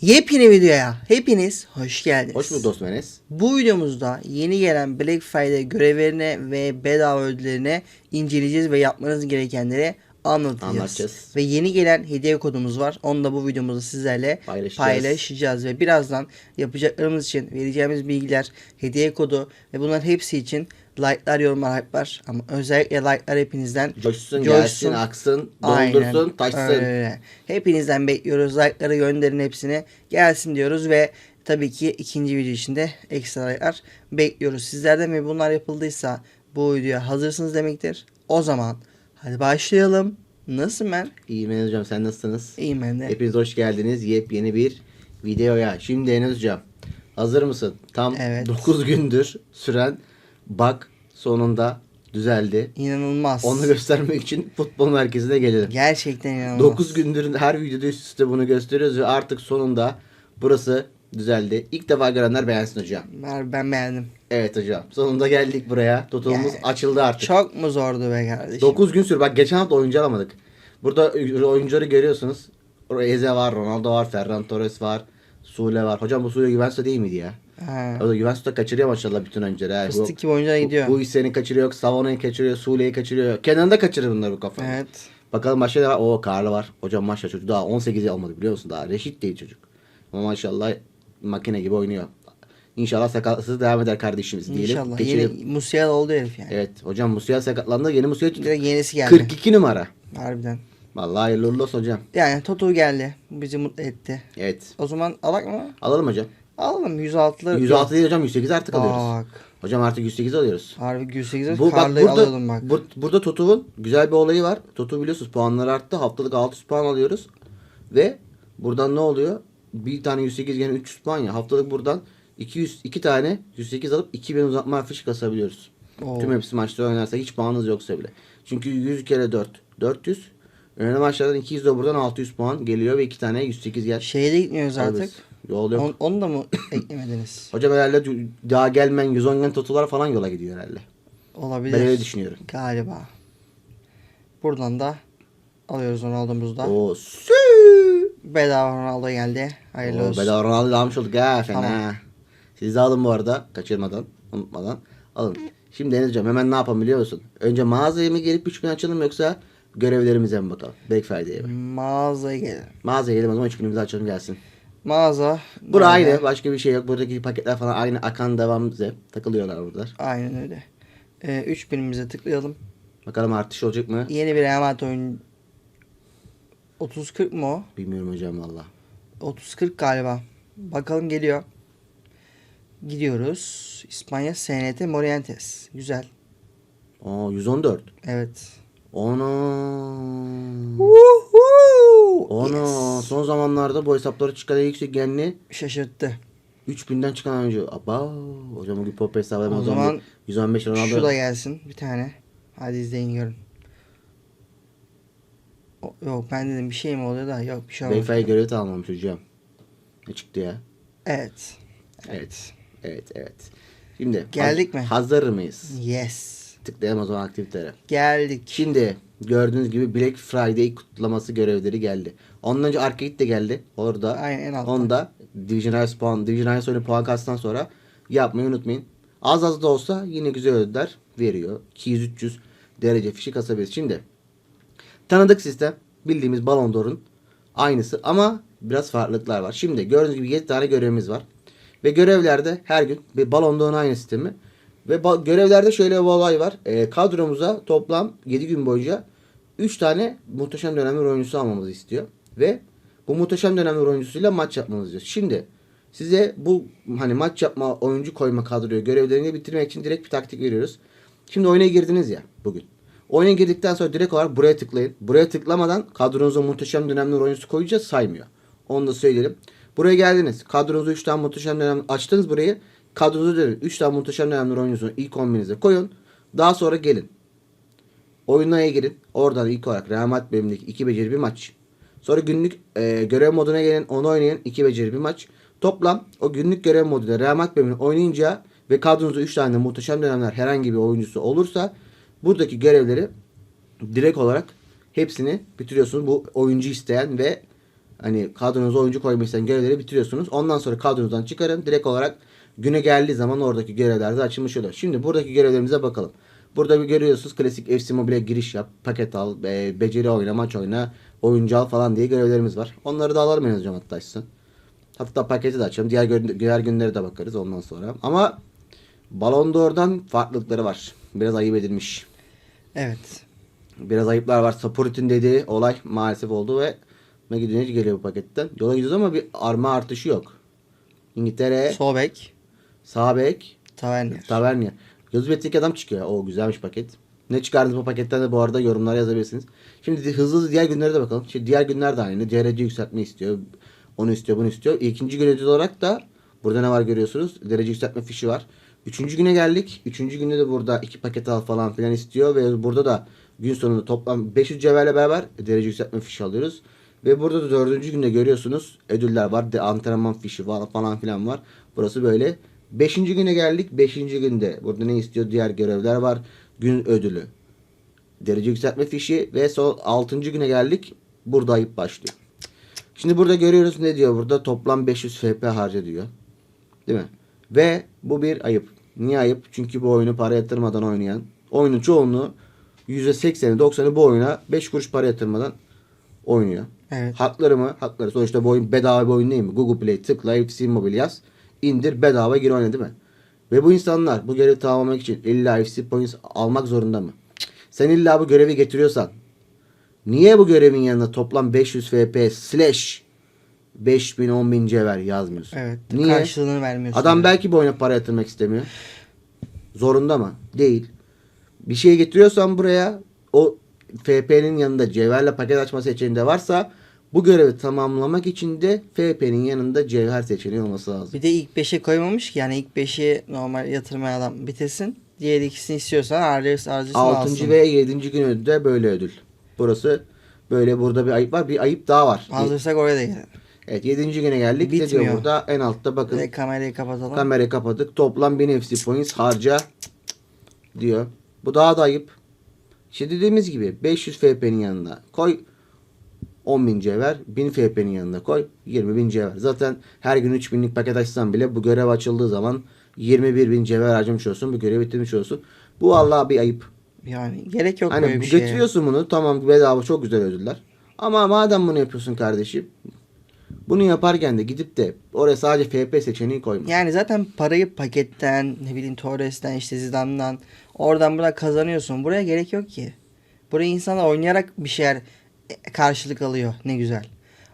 Yepyeni videoya hepiniz hoş geldiniz. Hoş bulduk dostum Enes. Bu videomuzda yeni gelen Black Friday görevlerine ve bedava ödüllerine inceleyeceğiz ve yapmanız gerekenleri anlatacağız. Anlatacağız. Ve yeni gelen hediye kodumuz var. Onu da bu videomuzda sizlerle Paylaşacağız. paylaşacağız. Ve birazdan yapacaklarımız için vereceğimiz bilgiler, hediye kodu ve bunların hepsi için like'lar, yorumlar, hype'lar ama özellikle like'lar hepinizden Coşsun, Coşsun. gelsin, aksın, Aynen, doldursun, taşsın. öyle. Hepinizden bekliyoruz. Like'ları gönderin hepsini. Gelsin diyoruz ve tabii ki ikinci video için de ekstra like'lar bekliyoruz. Sizlerden ve bunlar yapıldıysa bu videoya hazırsınız demektir. O zaman hadi başlayalım. Nasılsın ben? İyiyim Enes Hocam sen nasılsınız? İyiyim ben de. Hepiniz hoş geldiniz yepyeni bir videoya. Şimdi Enes Hocam hazır mısın? Tam Evet. 9 gündür süren bak sonunda düzeldi. İnanılmaz. Onu göstermek için futbol merkezine gelelim. Gerçekten inanılmaz. 9 gündür her videoda üst üste bunu gösteriyoruz ve artık sonunda burası düzeldi. İlk defa görenler beğensin hocam. Ben, ben beğendim. Evet hocam. Sonunda geldik buraya. Totalımız Yani açıldı artık. Çok mu zordu be kardeşim? 9 gün sür. Bak geçen hafta oyuncu alamadık. Burada oyuncuları görüyorsunuz. Eze var, Ronaldo var, Ferran Torres var, Sule var. Hocam bu Sule Juventus'ta değil miydi ya? Ha. O da Juventus'ta kaçırıyor maşallah bütün oyuncuları. Fıstık gibi oyuncular gidiyor. Bu, bu Hüseyin'i kaçırıyor, Savona'yı kaçırıyor, Sule'yi kaçırıyor. Kenan'ı da kaçırır bunlar bu kafa. Evet. Bakalım başka ne var? Oo Karlı var. Hocam maşallah çocuk daha 18'i almadı biliyor musun? Daha reşit değil çocuk. Ama maşallah makine gibi oynuyor. İnşallah sakatsız devam eder kardeşimiz diyelim. İnşallah. Geçelim. Yeni Musiala oldu herif yani. Evet hocam Musiala sakatlandı. Yeni Musiala Direkt yenisi geldi. 42 numara. Harbiden. Vallahi hayırlı uğurlu olsun hocam. Yani Toto geldi. Bizi mutlu etti. Evet. O zaman alak mı? Alalım hocam. Alalım 106'ları. 106 değil hocam 108 artık alıyoruz. Bak. Hocam artık 108 alıyoruz. Harbi 108'e Bu bak burada alıyordum bak. bur- burada Totu'nun güzel bir olayı var. Totu biliyorsunuz puanları arttı. Haftalık 600 puan alıyoruz. Ve buradan ne oluyor? Bir tane 108 gene 300 puan ya. Haftalık buradan 200 iki tane 108 alıp 2000 uzatma harfi kasabiliyoruz. Oo. Tüm hepsi maçta oynarsa hiç puanınız yoksa bile. Çünkü 100 kere 4 400. Önemli maçlardan 200 de buradan 600 puan geliyor ve iki tane 108 gel. Şeye de gitmiyoruz artık. Yol yok. On, onu da mı eklemediniz? Hocam herhalde daha gelmeyen 110 gen totolar falan yola gidiyor herhalde. Olabilir. Ben öyle düşünüyorum. Galiba. Buradan da alıyoruz Ronaldo'muzu da. O sü. Bedava Ronaldo geldi. Hayırlı Oo, olsun. bedava Ronaldo'yu almış olduk ha fena. Tamam. Siz de alın bu arada kaçırmadan unutmadan alın. Şimdi hocam hemen ne yapalım biliyor musun? Önce mağazaya mı gelip 3 gün açalım yoksa görevlerimize mi bakalım? Black Friday'e mi? Mağazaya gelin. Mağazaya gidelim o zaman 3 günümüzü açalım gelsin. Mağaza. Bura nerede? aynı başka bir şey yok. Buradaki paketler falan aynı akan devam bize. Takılıyorlar burada. Aynen öyle. Ee, 3000'imize tıklayalım. Bakalım artış olacak mı? Yeni bir emanet oyun 30-40 mı o? Bilmiyorum hocam valla. 30-40 galiba. Bakalım geliyor. Gidiyoruz. İspanya SNT Morientes. Güzel. Aa 114. Evet. Ona. Woohoo! Ona Yes. son zamanlarda bu hesapları çıkan en yüksek genli Şaşırttı. 3000'den çıkan oyuncu. Aba hocam bugün pop hesabı O zaman 115 Ronaldo. Şu da gelsin bir tane. Hadi izleyin görün. Yok ben dedim bir şey mi oluyor da yok bir şey olmadı. Beyefendi görevi tamamlamış hocam. Ne çıktı ya? Evet. Evet. Evet evet. Şimdi Geldik mi? Hazır mıyız? Yes. Tıklayalım o zaman aktivitelere. Geldik. Şimdi gördüğünüz gibi Black Friday kutlaması görevleri geldi. Ondan önce Arcade de geldi. Orada. Aynen, en altta. Onda Division Rise puan, Division Rise oyunu puan kastıktan sonra yapmayı unutmayın. Az az da olsa yine güzel ödüller veriyor. 200-300 derece fişi kasabiliriz. Şimdi tanıdık sistem bildiğimiz Ballon d'Or'un aynısı ama biraz farklılıklar var. Şimdi gördüğünüz gibi 7 tane görevimiz var. Ve görevlerde her gün bir Ballon d'Or'un aynı sistemi. Ve görevlerde şöyle bir olay var. E, kadromuza toplam 7 gün boyunca 3 tane muhteşem dönemler oyuncusu almamızı istiyor. Ve bu muhteşem dönemler oyuncusuyla maç yapmamızı istiyor. Şimdi size bu hani maç yapma, oyuncu koyma kadroyu görevlerini bitirmek için direkt bir taktik veriyoruz. Şimdi oyuna girdiniz ya bugün. Oyuna girdikten sonra direkt olarak buraya tıklayın. Buraya tıklamadan kadronuza muhteşem dönemler oyuncusu koyacağız saymıyor. Onu da söyleyelim. Buraya geldiniz. Kadronuza 3 tane muhteşem dönem açtınız burayı. Kadronuza dönün. 3 tane muhteşem dönemler oyuncusunu ilk kombinize koyun. Daha sonra gelin. Oyunlara girin. Oradan ilk olarak Real Madrid bölümündeki 2 beceri bir maç. Sonra günlük e, görev moduna gelin. Onu oynayın. 2 beceri bir maç. Toplam o günlük görev moduyla Real Madrid bölümünü oynayınca ve kadronuzda 3 tane muhteşem dönemler herhangi bir oyuncusu olursa buradaki görevleri direkt olarak hepsini bitiriyorsunuz. Bu oyuncu isteyen ve Hani kadronuza oyuncu koymak isteyen görevleri bitiriyorsunuz. Ondan sonra kadronuzdan çıkarın. Direkt olarak güne geldiği zaman oradaki görevler de açılmış oluyor. Şimdi buradaki görevlerimize bakalım. Burada bir görüyorsunuz klasik FC Mobile giriş yap, paket al, e, beceri oyna, maç oyna, oyuncu al falan diye görevlerimiz var. Onları da alalım en hocam hatta açsın. Hatta paketi de açalım. Diğer, gö- diğer günlere de bakarız ondan sonra. Ama Ballon d'Or'dan farklılıkları var. Biraz ayıp edilmiş. Evet. Biraz ayıplar var. Sapurit'in dediği olay maalesef oldu ve Megidion'a geliyor bu paketten. Yola gidiyoruz ama bir arma artışı yok. İngiltere, Sobek. sağ bek, Tavernier. Tavernier. Gözbetteki adam çıkıyor. O güzelmiş paket. Ne çıkardınız bu paketten de bu arada yorumlara yazabilirsiniz. Şimdi di- hızlı hızlı diğer günlere de bakalım. Şimdi diğer günler de aynı. Derece yükseltme istiyor. Onu istiyor, bunu istiyor. İkinci gün ödül olarak da burada ne var görüyorsunuz? Derece yükseltme fişi var. Üçüncü güne geldik. Üçüncü günde de burada iki paket al falan filan istiyor. Ve burada da gün sonunda toplam 500 cevherle beraber derece yükseltme fişi alıyoruz. Ve burada da dördüncü günde görüyorsunuz ödüller var. De antrenman fişi falan filan var. Burası böyle. Beşinci güne geldik. Beşinci günde burada ne istiyor? Diğer görevler var. Gün ödülü. Derece yükseltme fişi ve son 6. güne geldik. Burada ayıp başlıyor. Şimdi burada görüyoruz ne diyor burada? Toplam 500 FP harca diyor. Değil mi? Ve bu bir ayıp. Niye ayıp? Çünkü bu oyunu para yatırmadan oynayan, oyunun çoğunluğu %80'i 90'ı bu oyuna 5 kuruş para yatırmadan oynuyor. Evet. Hakları mı? Hakları. Sonuçta bu oyun bedava bir oyun değil mi? Google Play tıkla FC Mobile yaz. indir bedava gir oyna değil mi? Ve bu insanlar bu görevi tamamlamak için illa FC Points almak zorunda mı? Sen illa bu görevi getiriyorsan niye bu görevin yanına toplam 500 FP slash 5000 10000 cevher yazmıyorsun? Evet. Niye? Karşılığını vermiyorsun. Adam Evet. belki bu oyuna para yatırmak istemiyor. Zorunda mı? Değil. Bir şey getiriyorsan buraya o FP'nin yanında cevherle paket açma seçeneğinde varsa bu görevi tamamlamak için de FP'nin yanında cevher seçeneği olması lazım. Bir de ilk 5'e koymamış ki yani ilk 5'i normal yatırmaya adam bitirsin. Diğer ikisini istiyorsan harcayırsın harcayırsın 6. alsın. ve 7. gün ödülü de böyle ödül. Burası böyle burada bir ayıp var. Bir ayıp daha var. Hazırsak oraya da gelelim. Evet 7. güne geldik. Ne diyor Bitmiyor. burada? En altta bakın. Direkt kamerayı kapatalım. Kamerayı kapadık. Toplam 1000 FC points harca diyor. Bu daha da ayıp. İşte dediğimiz gibi 500 FP'nin yanına koy 10.000 cevher. 1000 FP'nin yanına koy 20.000 cevher. Zaten her gün 3000'lik paket açsan bile bu görev açıldığı zaman 21.000 cevher harcamış olsun. Bu görevi bitirmiş olsun. Bu vallahi bir ayıp. yani gerek yok Hani böyle bir şeye. getiriyorsun bunu tamam bedava çok güzel ödüller. Ama madem bunu yapıyorsun kardeşim bunu yaparken de gidip de oraya sadece FP seçeneği koyma. Yani zaten parayı paketten, ne bileyim Torres'ten, işte Zidane'dan, oradan buradan kazanıyorsun. Buraya gerek yok ki. Buraya insanlar oynayarak bir şeyler e, karşılık alıyor. Ne güzel.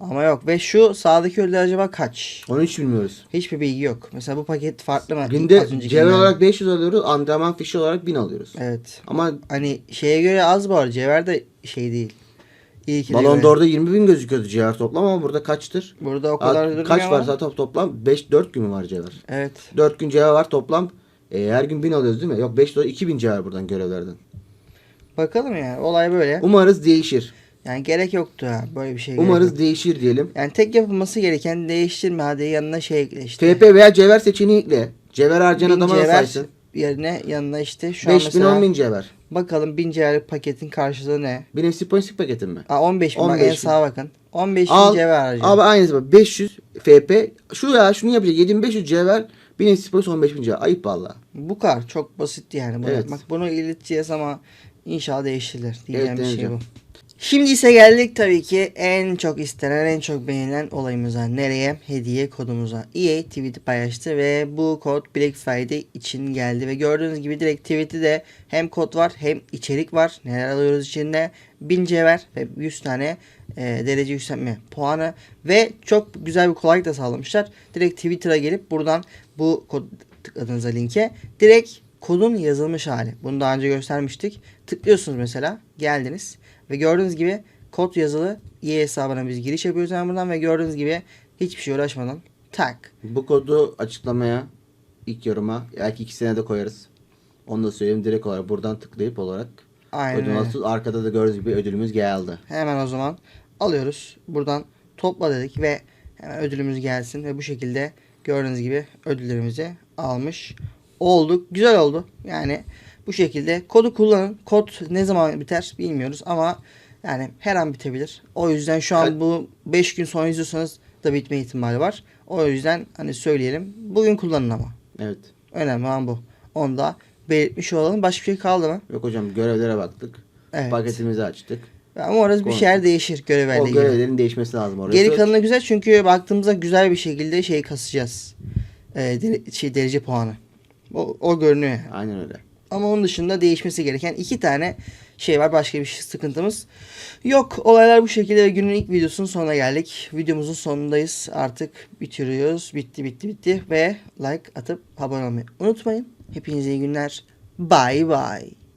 Ama yok. Ve şu sağdaki ödüller acaba kaç? Onu hiç bilmiyoruz. Hiçbir bilgi yok. Mesela bu paket farklı mı? Günde cevher olarak 500 alıyoruz. Antrenman fişi olarak 1000 alıyoruz. Evet. Ama Hani şeye göre az bu arada. Cevher de şey değil. İyi ki göre. d'Or'da 20 bin gözüküyordu cevher toplam ama burada kaçtır? Burada o kadar Aa, Kaç var zaten toplam? 5-4 gün mü var cevher? Evet. 4 gün cevher var toplam. E, her gün 1000 alıyoruz değil mi? Yok 5 dolar 2000 cevher buradan görevlerden. Bakalım yani. Olay böyle. Umarız değişir. Yani gerek yoktu ha. Böyle bir şey Umarız yok. değişir diyelim. Yani tek yapılması gereken değiştirme hadi yanına şey ekle işte. FP veya cevher seçeneği ekle. Cevher harcayan adama da saysın. yerine yanına işte şu an 5000 mesela 10 bin cevher. Bakalım 1000 cevherlik paketin karşılığı ne? Benim Siponistik paketim mi? Aa 15 bin bak 15 en bin. sağa bakın. 15 bin Al. cevher. Abi aynısı bak 500 FP. Şu ya şunu yapacak 7500 cevher. Benim Siponis 15 bin cevher. Ayıp valla. Bu kadar çok basit yani. Bunu Evet. yapmak. Bunu ileteceğiz ama inşallah değiştirilir. Diyeceğim bir şey bu. deneyeceğim. Şimdi ise geldik tabii ki en çok istenen, en çok beğenilen olayımıza. Nereye? Hediye kodumuza. EA tweet'i paylaştı ve bu kod Black Friday için geldi. Ve gördüğünüz gibi direkt tweet'i de hem kod var hem içerik var. Neler alıyoruz içinde? 1000 cevher ve 100 tane e, derece yükseltme puanı. Ve çok güzel bir kolaylık da sağlamışlar. Direkt Twitter'a gelip buradan bu kod tıkladığınızda linke direkt kodun yazılmış hali. Bunu daha önce göstermiştik. Tıklıyorsunuz mesela. Geldiniz. Ve gördüğünüz gibi kod yazılı EA hesabına biz giriş yapıyoruz hemen buradan ve gördüğünüz gibi hiçbir şey uğraşmadan tak. Bu kodu açıklamaya ilk yoruma belki ikisine de koyarız. Onu da söyleyeyim direkt olarak buradan tıklayıp olarak Aynen ödül alıyorsunuz. Arkada da gördüğünüz gibi ödülümüz geldi. Hemen o zaman alıyoruz. Buradan topla dedik ve hemen ödülümüz gelsin ve bu şekilde gördüğünüz gibi ödüllerimizi almış olduk. Güzel oldu. Yani bu şekilde kodu kullanın. Kod ne zaman biter bilmiyoruz ama Yani her an bitebilir. O yüzden şu an bu 5 gün sonra izliyorsanız da bitme ihtimali var. O yüzden hani söyleyelim. Bugün kullanın ama. Evet. Önemli olan bu. Onu da belirtmiş olalım. Başka bir şey kaldı mı? Yok hocam görevlere baktık. Evet. Paketimizi açtık. Ama orası bir şeyler değişir görevlerle O ilgili. görevlerin değişmesi lazım orada. Geri kalanı güzel çünkü baktığımızda güzel bir şekilde şey kasacağız. Ee, dere- şey derece puanı. O, o görünüyor. yani. Aynen öyle. Ama onun dışında değişmesi gereken iki tane şey var. Başka bir şey, sıkıntımız yok. Olaylar bu şekilde ve günün ilk videosunun sonuna geldik. Videomuzun sonundayız. Artık bitiriyoruz. Bitti bitti bitti. Ve like atıp abone olmayı unutmayın. Hepinize iyi günler. Bye bye.